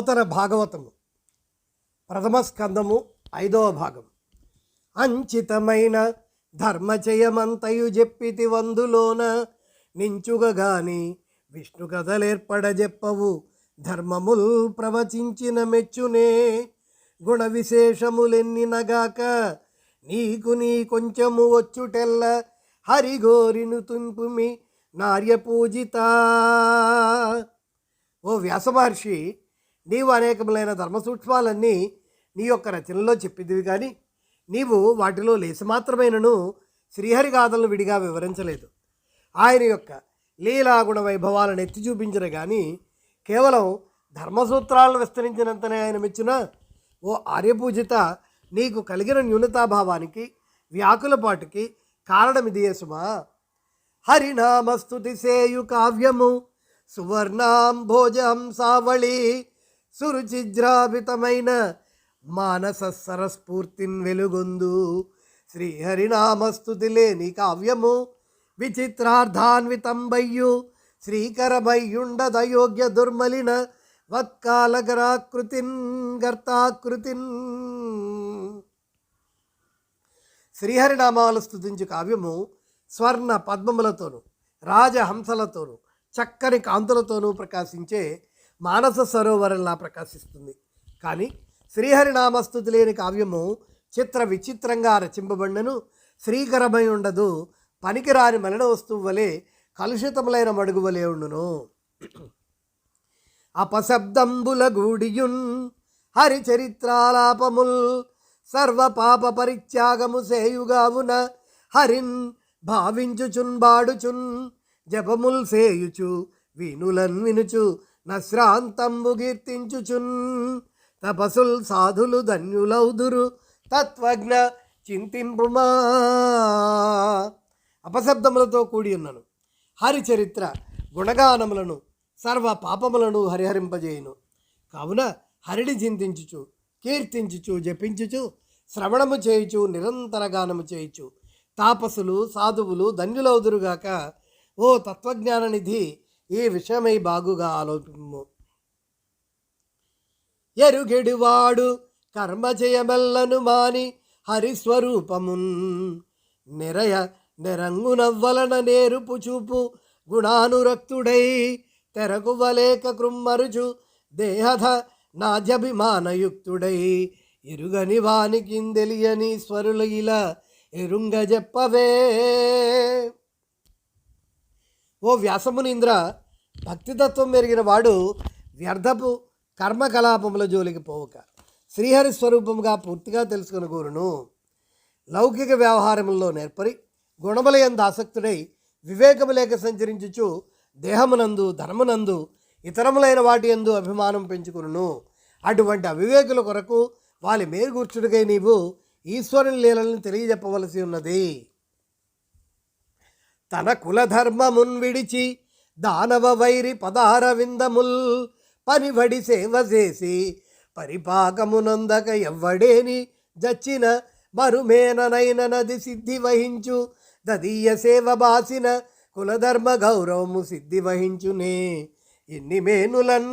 నూతన భాగవతము. ప్రథమ స్కందము ఐదవ భాగం. అంచితమైన ధర్మచయమంతయు చెప్పితి వందులోన నించుగగాని విష్ణు కథలేర్పడజెప్పవు. ధర్మముల్ ప్రవచించిన మెచ్చునే గుణ విశేషములెన్నినగాక నీకు నీ కొంచెము వచ్చుటెల్ల హరిగోరిను తుంపుమి నార్య పూజిత ఓ వ్యాస మహర్షి నీవు అనేకములైన ధర్మ సూక్ష్మాలన్నీ నీ యొక్క రచనలో చెప్పిదివి కానీ నీవు వాటిలో లేసి మాత్రమేనను శ్రీహరి గాథలను విడిగా వివరించలేదు. ఆయన యొక్క లీలాగుణ వైభవాలను ఎత్తి చూపించిన కానీ కేవలం ధర్మసూత్రాలను విస్తరించినంతనే ఆయన మెచ్చిన ఓ ఆర్యపూజిత నీకు కలిగిన న్యూనతాభావానికి వ్యాకులపాటుకి కారణమిది సుమా హరినామస్తుతి సేయు కావ్యము సువర్ణాం భోజం సావళి సురుచిద్రాభితమైన మానస సరస్ఫూర్తిన్ వెలుగొందు. శ్రీహరినామస్తుతి లేని కావ్యము విచిత్రార్థాన్వితంబయ్యు. శ్రీకరమయ్యుండదయోగ్య దుర్మలిన వత్కాలగరాకృతిన్ గర్తాకృతిన్. శ్రీహరినామాలు స్థుతించు కావ్యము స్వర్ణ పద్మములతోనూ రాజహంసలతోనూ చక్కని కాంతులతోనూ ప్రకాశించే మానస సరోవరంలా ప్రకాశిస్తుంది. కానీ శ్రీహరినామస్తుతి లేని కావ్యము చిత్ర విచిత్రంగా రచింపబడినను శ్రీకరమై ఉండదు. పనికిరాని మలిన వస్తువు వలె కలుషితములైన మడుగు వలె ఉండును. అపశబ్దంబుల గూడియున్ హరిచరిత్రాలాపముల్ సర్వ పాప పరిత్యాగము సేయుగావున హరిన్ భావించుచున్ బాడుచున్ జపముల్ సేయుచు వినులన్ వినుచు నశ్రాంతంబు కీర్తించుచున్ తపసుల్ సాధులు ధన్యులౌదురు తత్వజ్ఞ చింతింపుమా. అపశబ్దములతో కూడి ఉన్నాను హరిచరిత్ర గుణగానములను సర్వ పాపములను హరిహరింపజేయును. కావున హరిని చింతించుచు కీర్తించుచు జపించుచు శ్రవణము చేయుచు నిరంతర గానము చేయుచు తాపసులు సాధువులు ధన్యులవుదురుగాక ఓ తత్వజ్ఞాననిధి ఈ విషయమై బాగుగా ఆలోచింపు ఎరుగెడువాడు కర్మజయమెల్లను మాని హరిస్వరూపమున్. నిరయ నిరంగునవ్వలన నేరుపు చూపు గుణానురక్తుడై తెరకు కృమ్మరుచు దేహధ నాజభిమానయుక్తుడై ఎరుగని వానికిందెలియని స్వరుల ఇలా ఎరుంగ చెప్పవే ఓ వ్యాసమునింద్ర భక్తితత్వం మెరిగిన వాడు వ్యర్థపు కర్మకలాపముల జోలికి పోవుక శ్రీహరి స్వరూపముగా పూర్తిగా తెలుసుకుని కూరును లౌకిక వ్యవహారముల్లో నేర్పరి గుణములయందు ఆసక్తుడై వివేకము లేక సంచరించుచు దేహమునందు ధనమునందు ఇతరములైన వాటి యందు అభిమానం పెంచుకును అటువంటి అవివేకుల కొరకు వాళ్ళ మేలుగూర్చుడికై నీవు ఈశ్వరుని లీలలను తెలియజెప్పవలసి ఉన్నది. తన కులధర్మమున్ విడిచి దానవ వైరి పదారవిందముల్ పనిబడి సేవ చేసి పరిపాకమునందక ఎవ్వడేని జచ్చిన మరుమేననైన నది సిద్ధి వహించు దదీయ సేవ బాసిన కులధర్మ గౌరవము సిద్ధి వహించునే ఎన్ని మేనులన్.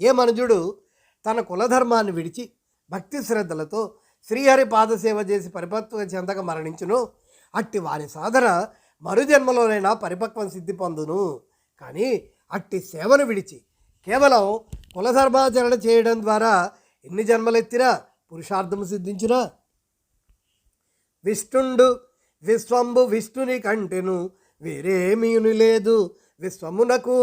ఏ మనుజుడు తన కులధర్మాన్ని విడిచి భక్తి శ్రద్ధలతో శ్రీహరి పాదసేవ చేసి పరిపక్వ చెందక మరణించును. అట్టి వారి సాధన మరుజన్మలోనైనా పరిపక్వం సిద్ధి పొందును. కానీ అట్టి సేవను విడిచి కేవలం కులధర్మాచరణ చేయడం ద్వారా ఎన్ని జన్మలెత్తినా పురుషార్థము సిద్ధించినా? విష్ణుండు విశ్వంబు విష్ణుని కంటెను వేరేమీను లేదు విశ్వమునకు.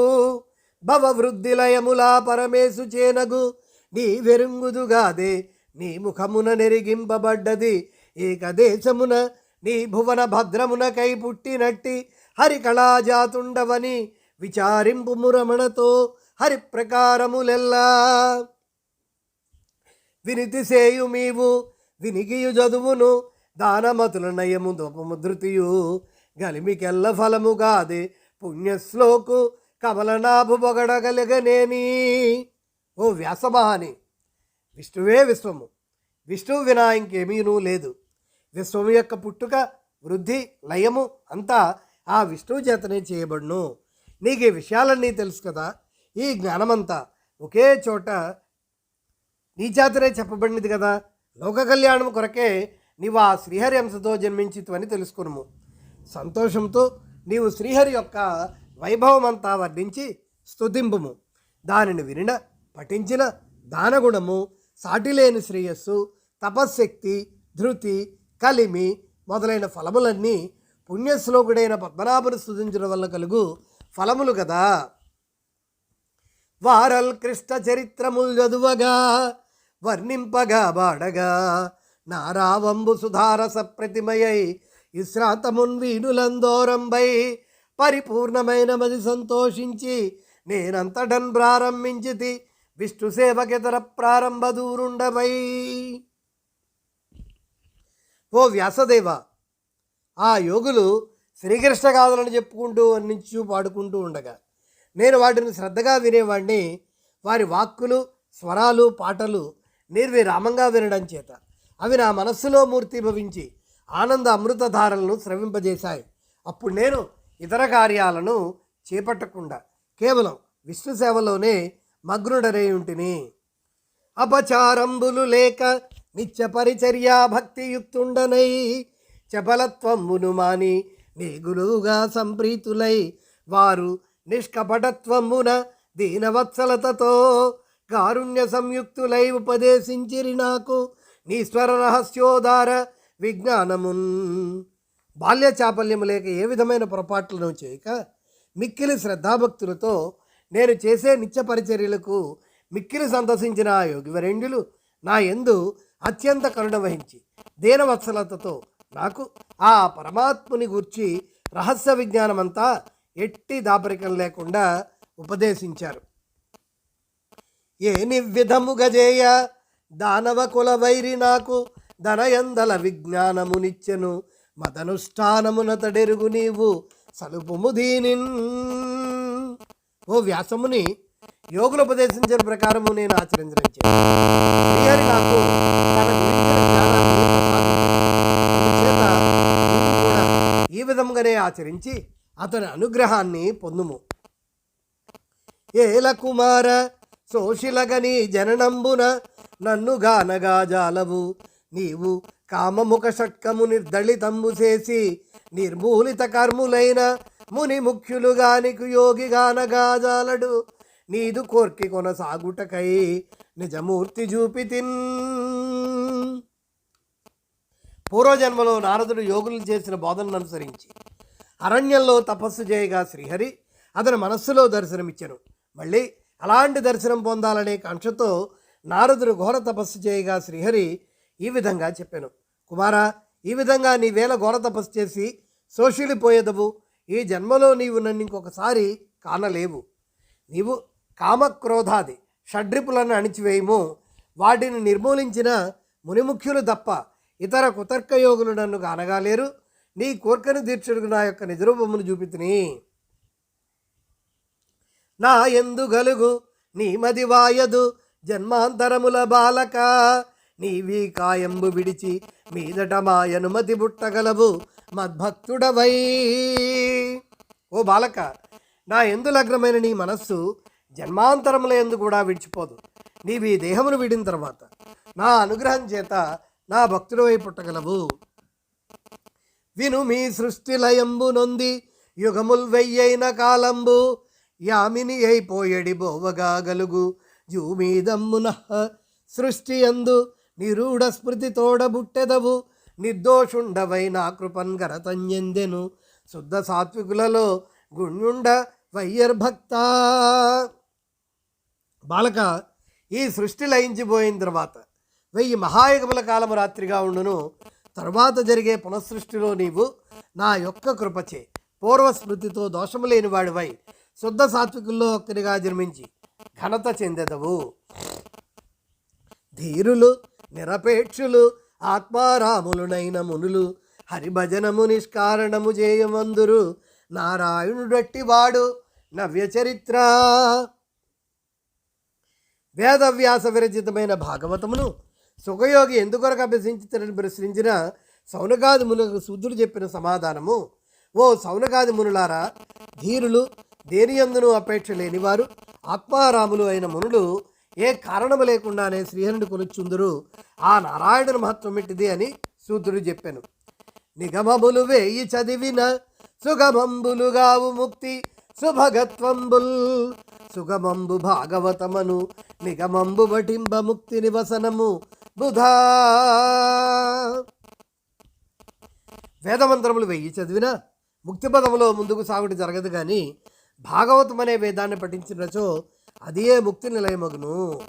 భవవృద్ధి లయములా పరమేశు చేనగు నీ వెరుంగుదుగాదే నీ ముఖమున నెరిగింపబడ్డది ఏకదేశమున నీ భువన భద్రమునకై పుట్టినట్టి హరి కళాజాతుండవని విచారింపు మురమణతో హరిప్రకారములెల్లా. వినితిసేయు మీవు వినిగియు చదువును దానమతుల నయము దోపముధృతియు గలిమికెల్ల ఫలముగాది పుణ్యశ్లోకు కమలనాభు పొగడగలిగనేని ఓ వ్యాసమహాని విష్ణువే విశ్వము విష్ణువు వినా ఇంకేమీనూ లేదు. విశ్వము యొక్క పుట్టుక వృద్ధి లయము అంతా ఆ విష్ణువు చేతనే చేయబడును. నీకు ఈ విషయాలన్నీ తెలుసు కదా? ఈ జ్ఞానమంతా ఒకే చోట నీ చేతనే చెప్పబడినది కదా? లోక కళ్యాణం కొరకే నీవు ఆ శ్రీహరి అంశతో జన్మించితువని తెలుసుకునుము. సంతోషంతో నీవు శ్రీహరి యొక్క వైభవం అంతా వర్ణించి స్తుతింపుము. దానిని వినిన పఠించిన దానగుణము సాటిలేని శ్రేయస్సు తపశ్శక్తి ధృతి కలిమి మొదలైన ఫలములన్నీ పుణ్యశ్లోకుడైన పద్మనాభను స్తుతించడం వల్ల కలుగు ఫలములు కదా వారల్ కృష్ణ చరిత్రముల్ చదువగా వర్ణింపగా బాడగా నారావంబు సుధారస ప్రతిమయై విశ్రాంతమున్ వీణులందోరంబై పరిపూర్ణమైన మది సంతోషించి నేనంతటన్ ప్రారంభించితి విష్ణు సేవకితర ప్రారంభ దూరుండవై. ఓ వ్యాసదేవ ఆ యోగులు శ్రీకృష్ణ గాథలను చెప్పుకుంటూ వర్ణించు పాడుకుంటూ ఉండగా నేను వాటిని శ్రద్ధగా వినేవాడిని వారి వాక్కులు స్వరాలు పాటలు నిర్విరామంగా వినడం చేత అవి నా మనస్సులో మూర్తిభవించి ఆనంద అమృతధారలను స్రవింపజేశాయి. అప్పుడు నేను ఇతర కార్యాలను చేపట్టకుండా కేవలం విష్ణు సేవలోనే మగ్నుడరై ఉంటిని. అపచారంబులు లేక నిత్య పరిచర్యా భక్తియుక్తుండనై చపలత్వమును మాని నీ గురువుగా సంప్రీతులై వారు నిష్కపటత్వమున దీనవత్సలతతో కారుణ్య సంయుక్తులై ఉపదేశించిరి నాకు నీ స్వర రహస్యోదార విజ్ఞానమున్. బాల్య చాపల్యము లేక ఏ విధమైన పొరపాట్లను చేయక మిక్కిలి శ్రద్ధాభక్తులతో నేను చేసే నిత్య పరిచర్యలకు మిక్కిలి సంతసించిన ఆ యోగివరేంద్యులు నా యందు అత్యంత కరుణ వహించి దీనవత్సలతతో నాకు ఆ పరమాత్ముని గూర్చి రహస్య విజ్ఞానమంతా ఎట్టి దాపరికం లేకుండా ఉపదేశించారు. ఏ నివ్విధముగా గజేయ దానవ కుల వైరి నాకు ధనయందల విజ్ఞానమునిచ్చెను మదనుష్ఠానమున తడెరుగు నీవు సలుపుము దీనిన్. ఓ వ్యాసముని యోగులు ఉపదేశించిన ప్రకారము నేను ఆచరించడం నాకు అందుచేత కూడా ఈ విధంగానే ఆచరించి అతని అనుగ్రహాన్ని పొందుము ఏల కుమార సోషిలగని జననంబున నన్ను గానగా జాలవు నీవు కామముఖ షట్కము నిర్దళితంబు చేసి నిర్మూలిత కర్ములైన ముని ముఖ్యులుగా నీకు యోగి గానగా జాలడు నీదు కోర్కి కొనసాగుటకై నిజమూర్తి చూపితిన్ పూర్వజన్మలో నారదుడు యోగులు చేసిన బోధనను అనుసరించి అరణ్యంలో తపస్సు చేయగా శ్రీహరి అతని మనస్సులో దర్శనమిచ్చెను. మళ్ళీ అలాంటి దర్శనం పొందాలనే కాంక్షతో నారదుడు ఘోర తపస్సు చేయగా శ్రీహరి ఈ విధంగా చెప్పాను. కుమారా ఈ విధంగా నీ వేల ఘోర తపస్సు చేసి శోషిలిపోయేదవు. ఈ జన్మలో నీవు నన్ను ఇంకొకసారి కానలేవు. నీవు కామక్రోధాది షడ్రిపులను అణిచివేయము. వాటిని నిర్మూలించిన మునిముఖ్యులు తప్ప ఇతర కుతర్క యోగులు నన్ను అనగాలేరు నీ కోర్కను తీర్చుడుకు నా యొక్క నిజరూపమును చూపితిని. నా ఎందు గలుగు నీ మది వాయదు జన్మాంతరముల బాలక. నీవి కాయంబు విడిచి మీదట మా అనుమతి బుట్టగలవు మద్భక్తుడవై. ఓ బాలక నా ఎందు లగ్నమైన నీ మనస్సు జన్మాంతరములందు కూడా విడిచిపోదు. నీవి ఈ దేహమును విడిన తర్వాత నా అనుగ్రహం చేత నా భక్తుడవై పుట్టగలవు. విను మీ సృష్టి లయంబు నొంది యుగముల్ వెయ్యైన కాలంబు యామిని అయిపోయడి బోవగా గలుగు జూమీదమ్మున సృష్టి అందు నిరూఢ స్మృతి తోడబుట్టెదవు నిర్దోషుండవై నా కృపన్ గరతంజెందెను శుద్ధ సాత్వికులలో గుణ్యుండ వయ్యర్భక్త. బాలక ఈ సృష్టి లయించిపోయిన తర్వాత వెయ్యి మహాయుగముల కాలము రాత్రిగా ఉండును. తర్వాత జరిగే పునఃసృష్టిలో నీవు నా యొక్క కృపచే పూర్వస్మృతితో దోషము లేని వాడివై శుద్ధ సాత్వికుల్లో ఒక్కరిగా జన్మించి ఘనత చెందెదవు. ధీరులు నిరపేక్షులు ఆత్మారాములునైన మునులు హరిభజనము నిష్కారణము చేయమందురు నారాయణుడట్టివాడు నవ్య చరిత్ర వేదవ్యాస విరచితమైన భాగవతమును సుఖయోగి ఎందుకొరకు అభ్యసించుతారని ప్రశ్నించిన సౌనగాది మునులకు శుద్ధుడు చెప్పిన సమాధానము. ఓ సౌనగాది మునులారా ధీరులు దేనియందునూ అపేక్ష లేనివారు ఆత్మారాములు అయిన మునులు ఏ కారణము లేకుండానే శ్రీహరిని కొనుచుందురు. ఆ నారాయణ మహత్వం ఎట్టిది అని సూత్రుడు చెప్పాను. నిగమములు వేయి చదివిన సుగమంబులుగావు ముక్తి సుభగత్వంబుల్. సుగమంబు భాగవతమను నిగమంబు వటింబ ముక్తి నివసనము. బుధా. వేదమంత్రములు వెయ్యి చదివినా ముక్తి పదములో ముందుకు సాగుటి జరగదు కానీ భాగవతం అనే వేదాన్ని పఠించినచో అదే ముక్తి నిలయమగును.